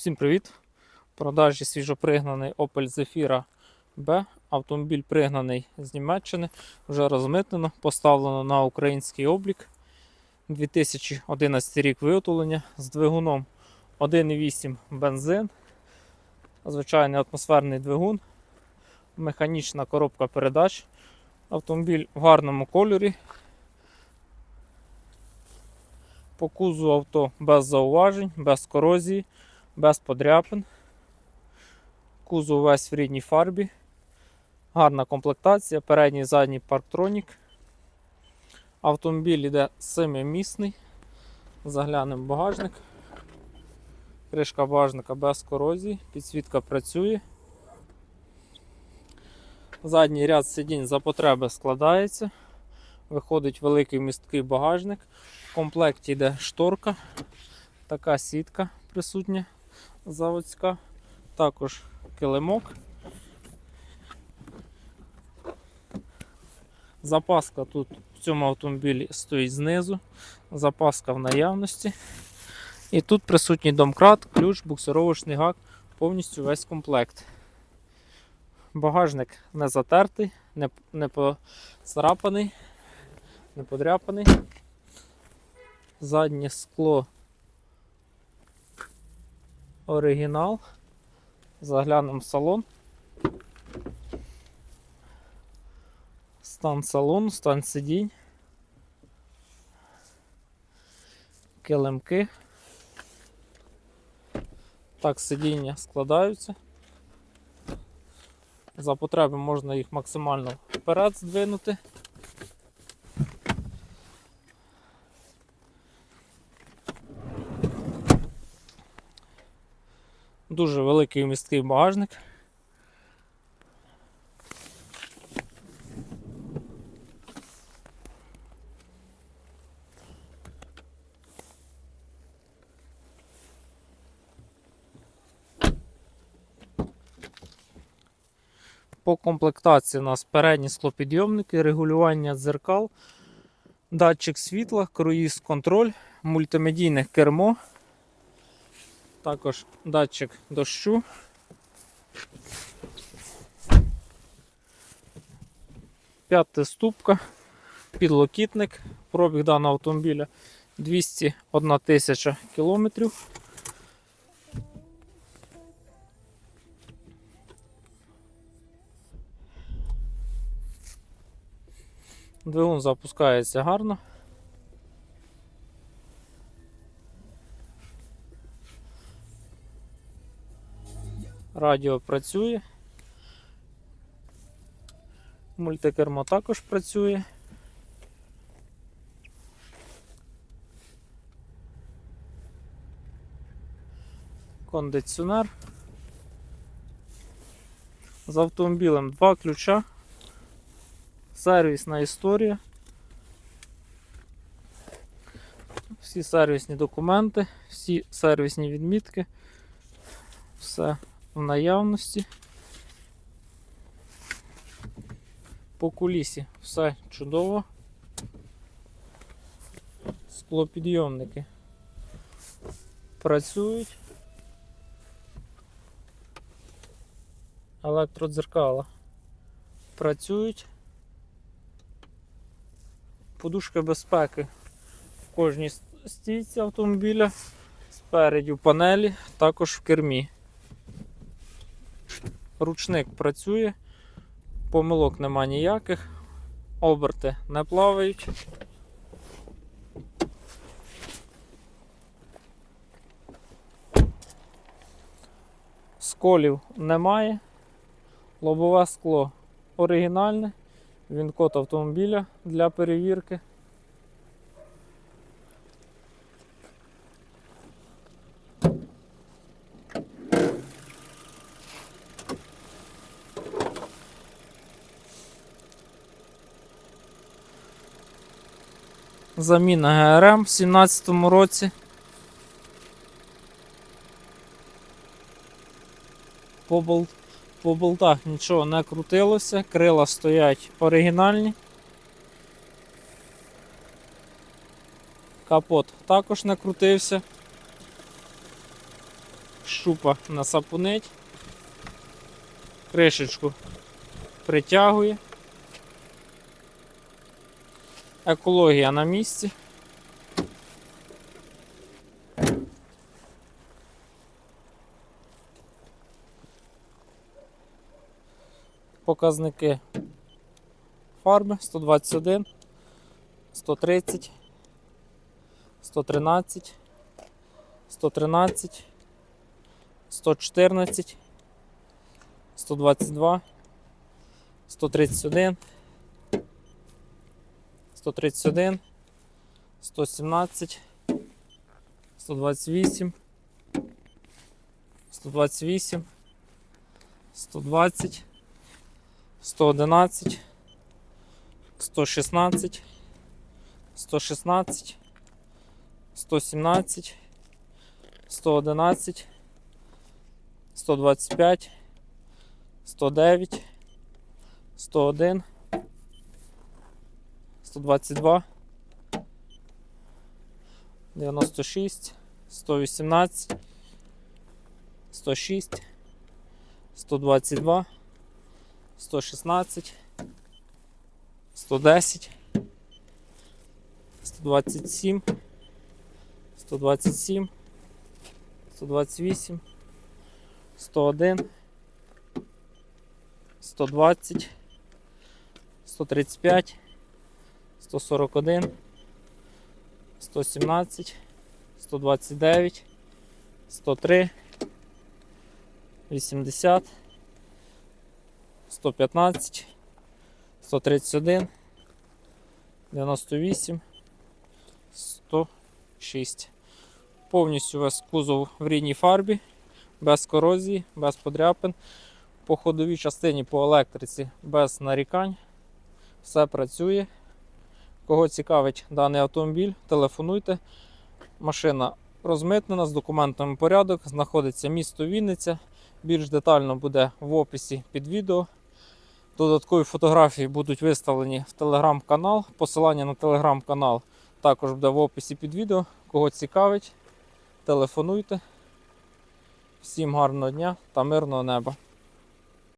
Всім привіт! В продажі свіжопригнаний Opel Zafira B. Автомобіль пригнаний з Німеччини, вже розмитнено, поставлено на український облік. 2011 рік виготовлення з двигуном 1,8 бензин, звичайний атмосферний двигун, механічна коробка передач. Автомобіль в гарному кольорі. По кузу авто без зауважень, без корозії без подряпин. Кузов весь в рідній фарбі. Гарна комплектація, передній і задній парктронік. Автомобіль йде семимісний. Заглянемо в багажник. Кришка багажника без корозії, підсвітка працює. Задній ряд сидінь за потреби складається. Виходить великий місткий багажник. В комплекті йде шторка, така сітка присутня заводська, також килимок. Запаска тут в цьому автомобілі стоїть знизу, запаска в наявності. І тут присутній домкрат, ключ, буксировочний гак, повністю весь комплект. Багажник не затертий, не, не поцарапаний, не подряпаний. Заднє скло оригінал. Заглянемо в салон. Стан салону, стан сидінь. Килимки. Так, сидіння складаються. За потреби можна їх максимально вперед здвинути. Дуже великий місткий багажник. По комплектації у нас передні склопідйомники, регулювання дзеркал, датчик світла, круїз контроль, мультимедійне кермо. Також датчик дощу. П'ята ступка, підлокітник. Пробіг даного автомобіля 201 тисяча кілометрів. Двигун запускається гарно. Радіо працює. Мультикермо також працює. Кондиціонер. З автомобілем два ключа. Сервісна історія. Всі сервісні документи, всі сервісні відмітки. Все в наявності. По кулісі все чудово. Склопідйомники працюють. Електродзеркала працюють. Подушка безпеки в кожній стійці автомобіля, спереді в панелі, також в кермі. Ручник працює, помилок нема ніяких, оберти не плавають. Сколів немає. Лобове скло оригінальне, він код автомобіля для перевірки. Заміна ГРМ в 2017 році. По, бол... по болтах нічого не крутилося, крила стоять оригінальні. Капот також не крутився. щупа на сапунить. Кришечку притягує. Екологія на місці. Показники фарби 121, 130, 113, 113, 114, 122, 131, 131, 117, 128, 128, 120, 111, 116, 116, 117, 111, 125, 109, 101, 122, 96, 118, 106, 122, 116, 110, 127, 127, 128, 101, 120, 135, 141, 117, 129, 103, 80, 115, 131, 98, 106. Повністю весь кузов в рідній фарбі, без корозії, без подряпин. По ходовій частині по електриці без нарікань. Все працює. Кого цікавить даний автомобіль, телефонуйте. Машина розмитнена з документами порядок, знаходиться місто Вінниця. Більш детально буде в описі під відео. Додаткові фотографії будуть виставлені в телеграм-канал. Посилання на телеграм-канал також буде в описі під відео. Кого цікавить, телефонуйте. Всім гарного дня та мирного неба.